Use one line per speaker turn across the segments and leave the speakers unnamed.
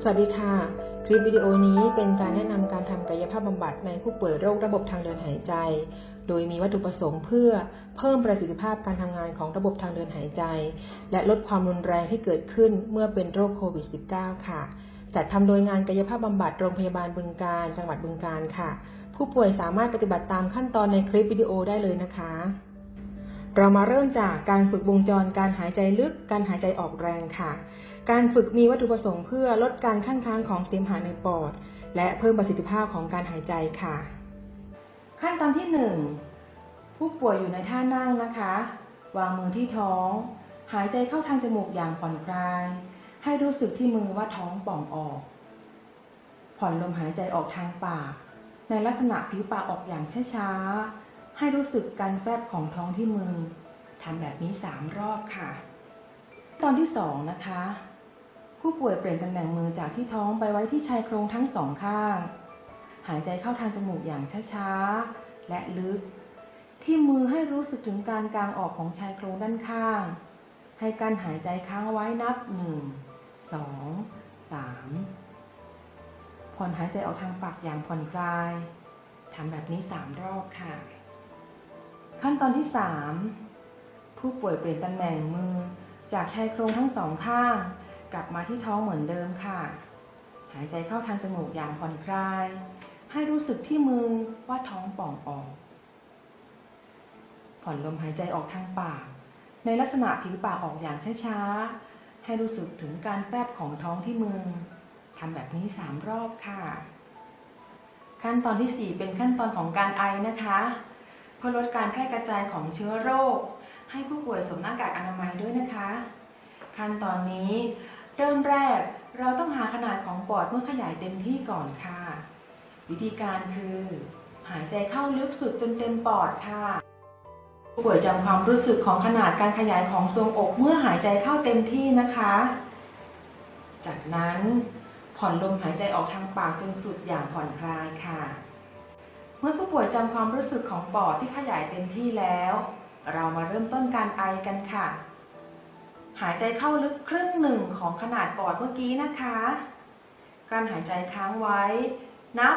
สวัสดีค่ะ คลิปวิดีโอนี้เป็นการแนะนำการทำกายภาพบำบัดในผู้ป่วยโรคระบบทางเดินหายใจ โดยมีวัตถุประสงค์เพื่อเพิ่มประสิทธิภาพการทำงานของระบบทางเดินหายใจ และลดความรุนแรงที่เกิดขึ้นเมื่อเป็นโรคโควิด -19 ค่ะ จัดทำโดยงานกายภาพบำบัดโรงพยาบาลบึงการ จังหวัดบึงการค่ะ ผู้ป่วยสามารถปฏิบัติตามขั้นตอนในคลิปวิดีโอได้เลยนะคะ เรามาเริ่มจากการฝึกวงจรการหายใจลึก การหายใจออกแรงค่ะ การฝึกมีวัตถุประสงค์เพื่อลดการข้างค้างของเสมหะในปอด และเพิ่มประสิทธิภาพของการหายใจค่ะ ขั้นตอนที่ 1 ผู้ป่วยอยู่ในท่านั่งนะคะ วางมือที่ท้อง หายใจเข้าทางจมูกอย่างผ่อนคลาย ให้รู้สึกที่มือว่าท้องป่องออก ผ่อนลมหายใจออกทางปาก ในลักษณะผิวปากออกอย่างช้าๆ ให้รู้สึกการแฟบของท้องที่มือทำแบบนี้ 3 รอบค่ะ ตอนที่ 2 นะคะ ผู้ป่วยเปลี่ยนตำแหน่งมือจากที่ท้องไปไว้ที่ชายโครงทั้งสองข้าง หายใจเข้าทางจมูกอย่างช้าๆ และลึก ที่มือให้รู้สึกถึงการกางออกของชายโครงด้านข้าง ให้การหายใจค้างไว้นับ 1 2 3 ผ่อนหายใจออกทางปากอย่างผ่อนคลายทำแบบนี้ 3 รอบค่ะ ขั้นตอนที่ 3 ผู้ป่วยเปลี่ยนตำแหน่งมือ จากชายโครงทั้งสองข้าง กลับมาที่ท้องเหมือนเดิมค่ะ หายใจเข้าทางจมูกอย่างผ่อนคลาย ให้รู้สึกที่มือว่าท้องป่องออกผ่อนลมหายใจออกทางปาก ในลักษณะผิวปากออกอย่างช้าๆ ให้รู้สึกถึงการแฟบของท้องที่มือทำแบบนี้สามรอบค่ะ ขั้นตอนที่ 4 เป็นขั้นตอนของการไอนะคะ พื่อลดการแพร่กระจายของเชื้อโรค ให้ผู้ป่วยสวมหน้ากากอนามัยด้วยนะคะ ขั้นตอนนี้ เริ่มแรกเราต้องหาขนาดของปอดเมื่อขยายเต็มที่ก่อนค่ะ วิธีการคือ หายใจเข้าลึกสุดจนเต็มปอดค่ะ ผู้ป่วยจำความรู้สึกของขนาดการขยายของทรวงอกเมื่อหายใจเข้าเต็มที่นะคะ จากนั้นผ่อนลมหายใจออกทางปากจนสุดอย่างผ่อนคลายค่ะ มื่อผู้ป่วยจำความรู้สึกของปอดที่ขยายเต็มที่แล้ว เรามาเริ่มต้นการไอกันค่ะ หายใจเข้าลึกครึ่งหนึ่งของขนาดปอดเมื่อกี้นะคะ การหายใจค้างไว้ นับ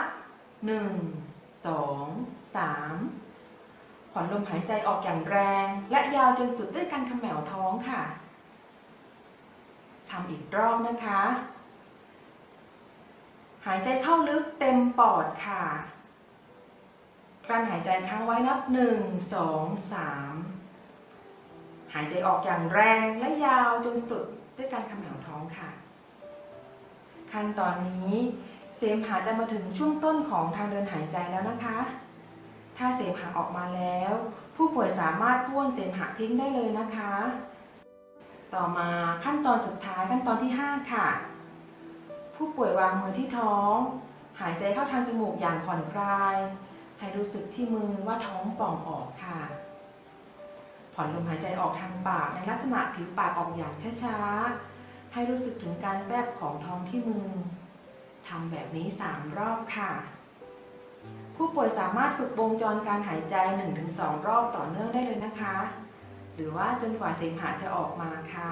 1 2 3 ผ่อนลมหายใจออกอย่างแรง และยาวจนสุดด้วยการขมวท้องค่ะทำอีกรอบนะคะ หายใจเข้าลึกเต็มปอดค่ะ การหายใจค้างไว้นับ1 2 3หายใจออกอย่างแรงและยาวจนสุดด้วยการเขมวท้องค่ะ ขั้นตอนนี้เสมหะจะมาถึงช่วงต้นของทางเดินหายใจแล้วนะคะ ถ้าเสมหะออกมาแล้ว ผู้ป่วยสามารถบ้วนเสมหะทิ้งได้เลยนะคะ ต่อมาขั้นตอนสุดท้ายขั้นตอนที่ 5 ค่ะ ผู้ป่วยวางมือที่ท้อง หายใจเข้าทางจมูกอย่างผ่อนคลาย ให้รู้สึกที่มือว่าท้องป่องออกค่ะ ผ่อนลมหายใจออกทางปากในลักษณะผิวปากออกอย่างช้าๆ ให้รู้สึกถึงการแฟบของท้องที่มือทำแบบนี้ 3 รอบค่ะ ผู้ป่วยสามารถฝึกวงจรการหายใจ 1-2 รอบต่อเนื่องได้เลยนะคะ หรือว่าจนกว่าเสมหะจะออกมาค่ะ